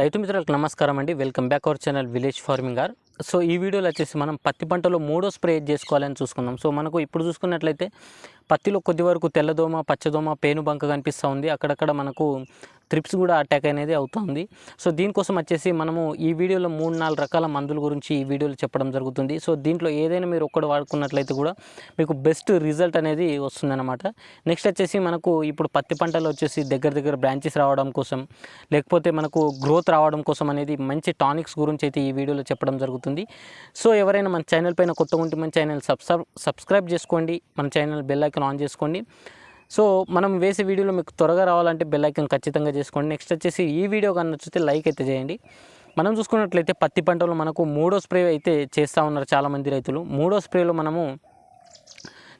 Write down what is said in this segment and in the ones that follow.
రైతు మిత్రులకు నమస్కారం అండి. Welcome back our channel village farming are so ఈ వీడియోలో వచ్చేసి మనం పత్తి పంటలో మూడో స్ప్రే చేసుకోవాలని చూసుకుందాం. సో మనకు ఇప్పుడు చూసుకున్నట్లయితే పత్తిలో కొద్ది వరకు తెల్లదోమ పచ్చదోమ పేను బంక కనిపిస్తూ ఉంది. అక్కడక్కడ మనకు త్రిప్స్ కూడా అటాక్ అనేది అవుతుంది. సో దీనికోసం వచ్చేసి మనము ఈ వీడియోలో మూడు నాలుగు రకాల మందుల గురించి ఈ వీడియోలో చెప్పడం జరుగుతుంది. సో దీంట్లో ఏదైనా మీరు ఒక్కడు వాడుకున్నట్లయితే కూడా మీకు బెస్ట్ రిజల్ట్ అనేది వస్తుందన్నమాట. నెక్స్ట్ వచ్చేసి మనకు ఇప్పుడు పత్తి పంటలో వచ్చేసి దగ్గర దగ్గర బ్రాంచెస్ రావడం కోసం లేకపోతే మనకు గ్రోత్ రావడం కోసం అనేది మంచి టానిక్స్ గురించి అయితే ఈ వీడియోలో చెప్పడం జరుగుతుంది. సో ఎవరైనా మన ఛానల్ పైన కొత్తగా ఉంటే మన ఛానల్ సబ్స్క్రైబ్ సబ్స్క్రైబ్ చేసుకోండి. మన ఛానల్ బెల్ ఐకాన్ ఆన్ చేసుకోండి. సో మనం వేసే వీడియోలో మీకు త్వరగా రావాలంటే బెల్ ఐకాన్ ఖచ్చితంగా చేసుకోండి. నెక్స్ట్ వచ్చేసి ఈ వీడియో కానీ నచ్చితే లైక్ అయితే చేయండి. మనం చూసుకున్నట్లయితే పత్తి పంటలో మనకు మూడో స్ప్రే అయితే చేస్తూ ఉన్నారు చాలామంది రైతులు. మూడో స్ప్రేలో మనము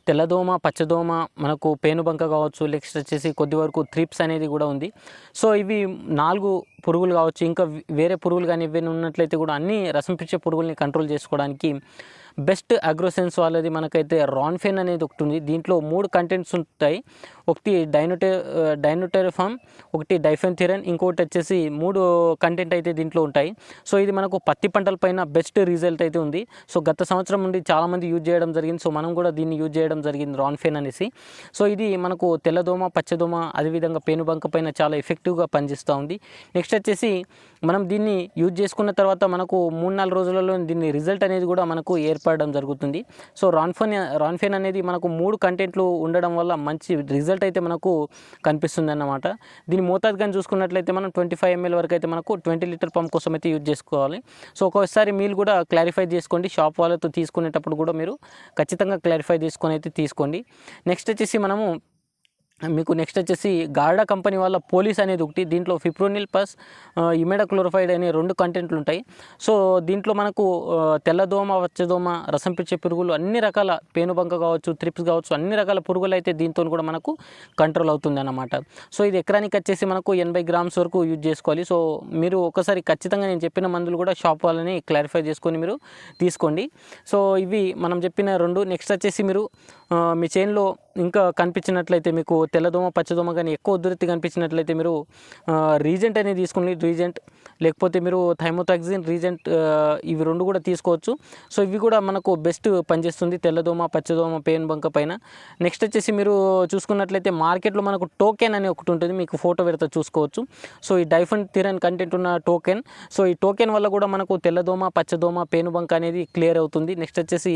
తెల్లదోమ పచ్చదోమ మనకు పేనుబంక కావచ్చు నెక్స్ట్ వచ్చేసి కొద్ది వరకు త్రిప్స్ అనేది కూడా ఉంది. సో ఇవి నాలుగు పురుగులు కావచ్చు ఇంకా వేరే పురుగులు కానీ ఇవన్నీ ఉన్నట్లయితే కూడా అన్ని రసం పిచ్చే పురుగుల్ని కంట్రోల్ చేసుకోవడానికి బెస్ట్ అగ్రోసెన్స్ వాళ్ళది మనకైతే రాన్ఫెన్ అనేది ఒకటి ఉంది. దీంట్లో మూడు కంటెంట్స్ ఉంటాయి. ఒకటి డైనోటే డైనోటెరిఫామ్ ఒకటి డైఫెన్థిరన్ ఇంకోటి వచ్చేసి మూడు కంటెంట్ అయితే దీంట్లో ఉంటాయి. సో ఇది మనకు పత్తి పంటల పైన బెస్ట్ రిజల్ట్ అయితే ఉంది. సో గత సంవత్సరం నుండి చాలామంది యూజ్ చేయడం జరిగింది. సో మనం కూడా దీన్ని యూజ్ చేయడం జరిగింది రాన్ఫెన్ అనేసి. సో ఇది మనకు తెల్లదోమ పచ్చదోమ అదేవిధంగా పేనుబంక పైన చాలా ఎఫెక్టివ్గా పనిచేస్తూ ఉంది. నెక్స్ట్ వచ్చేసి మనం దీన్ని యూజ్ చేసుకున్న తర్వాత మనకు మూడు నాలుగు రోజులలో దీన్ని రిజల్ట్ అనేది కూడా మనకు ఏర్పడడం జరుగుతుంది. సో రాన్ఫెన్ రాన్ఫెన్ అనేది మనకు మూడు కంటెంట్లు ఉండడం వల్ల మంచి రిజల్ట్ రిజల్ట్ అయితే మనకు కనిపిస్తుంది అన్నమాట దీని మోతాదు కానీ చూసుకున్నట్లయితే మనం ట్వంటీ ఫైవ్ ఎంఎల్ వరకు అయితే మనకు ట్వంటీ లీటర్ పంప్ కోసం అయితే యూజ్ చేసుకోవాలి. సో ఒక్కోసారి మీరు కూడా క్లారిఫై చేసుకోండి. షాప్ వాళ్ళతో తీసుకునేటప్పుడు కూడా మీరు ఖచ్చితంగా క్లారిఫై చేసుకొని అయితే తీసుకోండి. నెక్స్ట్ వచ్చేసి మనము మీకు నెక్స్ట్ వచ్చేసి గార్డా కంపెనీ వాళ్ళ పోలీస్ అనేది ఒకటి దీంట్లో ఫిప్రోనిల్ ప్లస్ ఇమెడా క్లోరోఫైడ్ అనే రెండు కంటెంట్లు ఉంటాయి. సో దీంట్లో మనకు తెల్లదోమ వచ్చదోమ రసం పిచ్చే పురుగులు అన్ని రకాల పేనుబంక కావచ్చు త్రిప్స్ కావచ్చు అన్ని రకాల పురుగులు అయితే దీంతో కూడా మనకు కంట్రోల్ అవుతుంది అన్నమాట. సో ఇది ఎకరానికి వచ్చేసి మనకు ఎనభై గ్రామ్స్ వరకు యూజ్ చేసుకోవాలి. సో మీరు ఒకసారి ఖచ్చితంగా నేను చెప్పిన మందులు కూడా షాప్ వాళ్ళని క్లారిఫై చేసుకొని మీరు తీసుకోండి. సో ఇవి మనం చెప్పిన రెండు. నెక్స్ట్ వచ్చేసి మీరు మీ చైన్లో ఇంకా కనిపించినట్లయితే మీకు తెల్లదోమ పచ్చదోమ కానీ ఎక్కువ ఉధృతి కనిపించినట్లయితే మీరు రీజెంట్ అనేది తీసుకుని రీజెంట్ లేకపోతే మీరు థైమోథాక్సిన్ రీజెంట్ ఇవి రెండు కూడా తీసుకోవచ్చు. సో ఇవి కూడా మనకు బెస్ట్ పనిచేస్తుంది తెల్లదోమ పచ్చదోమ పెయిన్ బంక పైన. నెక్స్ట్ వచ్చేసి మీరు చూసుకున్నట్లయితే మార్కెట్లో మనకు టోకెన్ అని ఒకటి ఉంటుంది. మీకు ఫోటో పెడతా చూసుకోవచ్చు. సో ఈ డైఫన్ థిరన్ కంటెంట్ ఉన్న టోకెన్. సో ఈ టోకెన్ వల్ల కూడా మనకు తెల్లదోమ పచ్చదోమ పేనుబంక అనేది క్లియర్ అవుతుంది. నెక్స్ట్ వచ్చేసి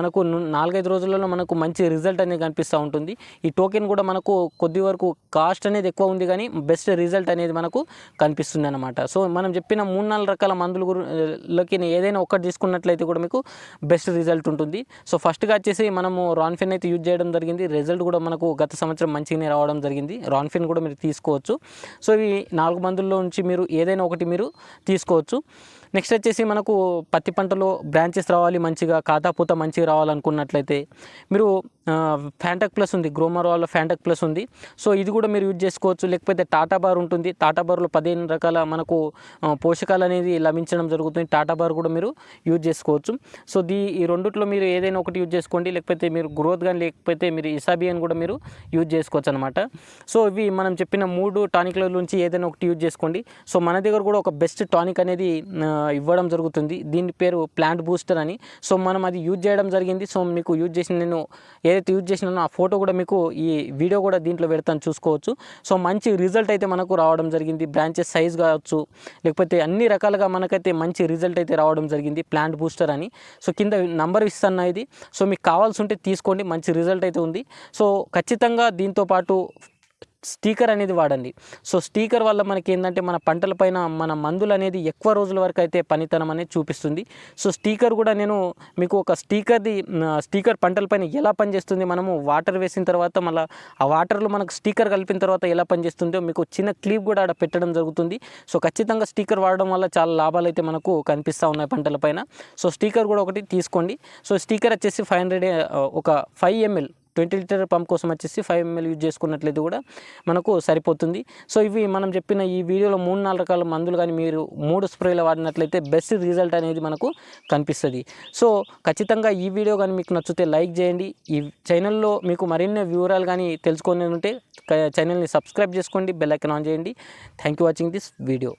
మనకు నాలుగైదు రోజులలో మనకు మంచి రిజల్ట్ అనేది కనిపిస్తూ ఉంటుంది. ఈ టోకెన్ కూడా మనకు కొద్ది వరకు కాస్ట్ అనేది ఎక్కువ ఉంది కానీ బెస్ట్ రిజల్ట్ అనేది మనకు కనిపిస్తుంది అనమాట సో మనం చెప్పిన మూడు నాలుగు రకాల మందులు గురిలోకి ఏదైనా ఒక్కటి తీసుకున్నట్లయితే కూడా మీకు బెస్ట్ రిజల్ట్ ఉంటుంది. సో ఫస్ట్గా వచ్చేసి మనము రాన్ఫిన్ అయితే యూజ్ చేయడం జరిగింది. రిజల్ట్ కూడా మనకు గత సంవత్సరం మంచిగానే రావడం జరిగింది. రాన్ఫిన్ కూడా మీరు తీసుకోవచ్చు. సో ఇవి నాలుగు మందుల్లో నుంచి మీరు ఏదైనా ఒకటి మీరు తీసుకోవచ్చు. నెక్స్ట్ వచ్చేసి మనకు పత్తి పంటలో బ్రాంచెస్ రావాలి మంచిగా ఖాతాపూత మంచిగా రావాలనుకున్నట్లయితే మీరు ఫ్యాంటక్ ప్లస్ ఉంది గ్రోమర్ వాళ్ళ ఫ్యాంటక్ ప్లస్ ఉంది. సో ఇది కూడా మీరు యూజ్ చేసుకోవచ్చు. లేకపోతే టాటా బార్ ఉంటుంది. టాటా బార్లో పదిహేను రకాల మనకు పోషకాలు అనేది లభించడం జరుగుతుంది. టాటా బార్ కూడా మీరు యూజ్ చేసుకోవచ్చు. సో దీ ఈ రెండిట్లో మీరు ఏదైనా ఒకటి యూజ్ చేసుకోండి. లేకపోతే మీరు గ్రోత్ కానీ లేకపోతే మీరు ఇసాబియన్ కూడా మీరు యూజ్ చేసుకోవచ్చు అనమాట సో ఇవి మనం చెప్పిన మూడు టానిక్ల నుంచి ఏదైనా ఒకటి యూజ్ చేసుకోండి. సో మన దగ్గర కూడా ఒక బెస్ట్ టానిక్ అనేది ఇవ్వడం జరుగుతుంది. దీని పేరు ప్లాంట్ బూస్టర్ అని. సో మనం అది యూజ్ చేయడం జరిగింది. సో మీకు యూజ్ చేసిన నేను ఏదైతే యూజ్ చేసినానో ఆ ఫోటో కూడా మీకు ఈ వీడియో కూడా దీంట్లో పెడతాను చూసుకోవచ్చు. సో మంచి రిజల్ట్ అయితే మనకు రావడం జరిగింది. బ్రాంచెస్ సైజ్ కావచ్చు లేకపోతే అన్ని రకాలుగా మనకైతే మంచి రిజల్ట్ అయితే రావడం జరిగింది ప్లాంట్ బూస్టర్ అని. సో కింద నంబర్ ఇస్తాను ఇది. సో మీకు కావాల్సి ఉంటే తీసుకోండి. మంచి రిజల్ట్ అయితే ఉంది. సో ఖచ్చితంగా దీంతో పాటు స్టీకర్ అనేది వాడండి. సో స్టీకర్ వల్ల మనకి ఏంటంటే మన పంటలపైన మన మందులు అనేది ఎక్కువ రోజుల వరకు అయితే పనితనం అనేది చూపిస్తుంది. సో స్టీకర్ కూడా నేను మీకు ఒక స్టీకర్ది స్టీకర్ పంటలపైన ఎలా పనిచేస్తుంది మనము వాటర్ వేసిన తర్వాత మళ్ళీ ఆ వాటర్లో మనకు స్టీకర్ కలిపిన తర్వాత ఎలా పనిచేస్తుందో మీకు చిన్న క్లిప్ కూడా ఆడ పెట్టడం జరుగుతుంది. సో ఖచ్చితంగా స్టీకర్ వాడడం వల్ల చాలా లాభాలు అయితే మనకు కనిపిస్తూ ఉన్నాయి పంటలపైన సో స్టీకర్ కూడా ఒకటి తీసుకోండి. సో స్టీకర్ వచ్చేసి ఫైవ్ హండ్రెడ్ ఒక five ML twenty litre pump కోసం వచ్చేసి ఫైవ్ ఎంఎల్ యూజ్ చేసుకున్నట్లయితే కూడా మనకు సరిపోతుంది. సో ఇవి మనం చెప్పిన ఈ వీడియోలో మూడు నాలుగు రకాల మందులు కానీ మీరు మూడు స్ప్రేలు వాడినట్లయితే బెస్ట్ రిజల్ట్ అనేది మనకు కనిపిస్తుంది. సో ఖచ్చితంగా ఈ వీడియో కానీ మీకు నచ్చితే లైక్ చేయండి. ఈ ఛానల్లో మీకు మరిన్ని వివరాలు కానీ తెలుసుకొని ఉంటే ఛానల్ని సబ్స్క్రైబ్ చేసుకోండి. బెల్ ఐకన్ ఆన్ చేయండి. Thank you watching this video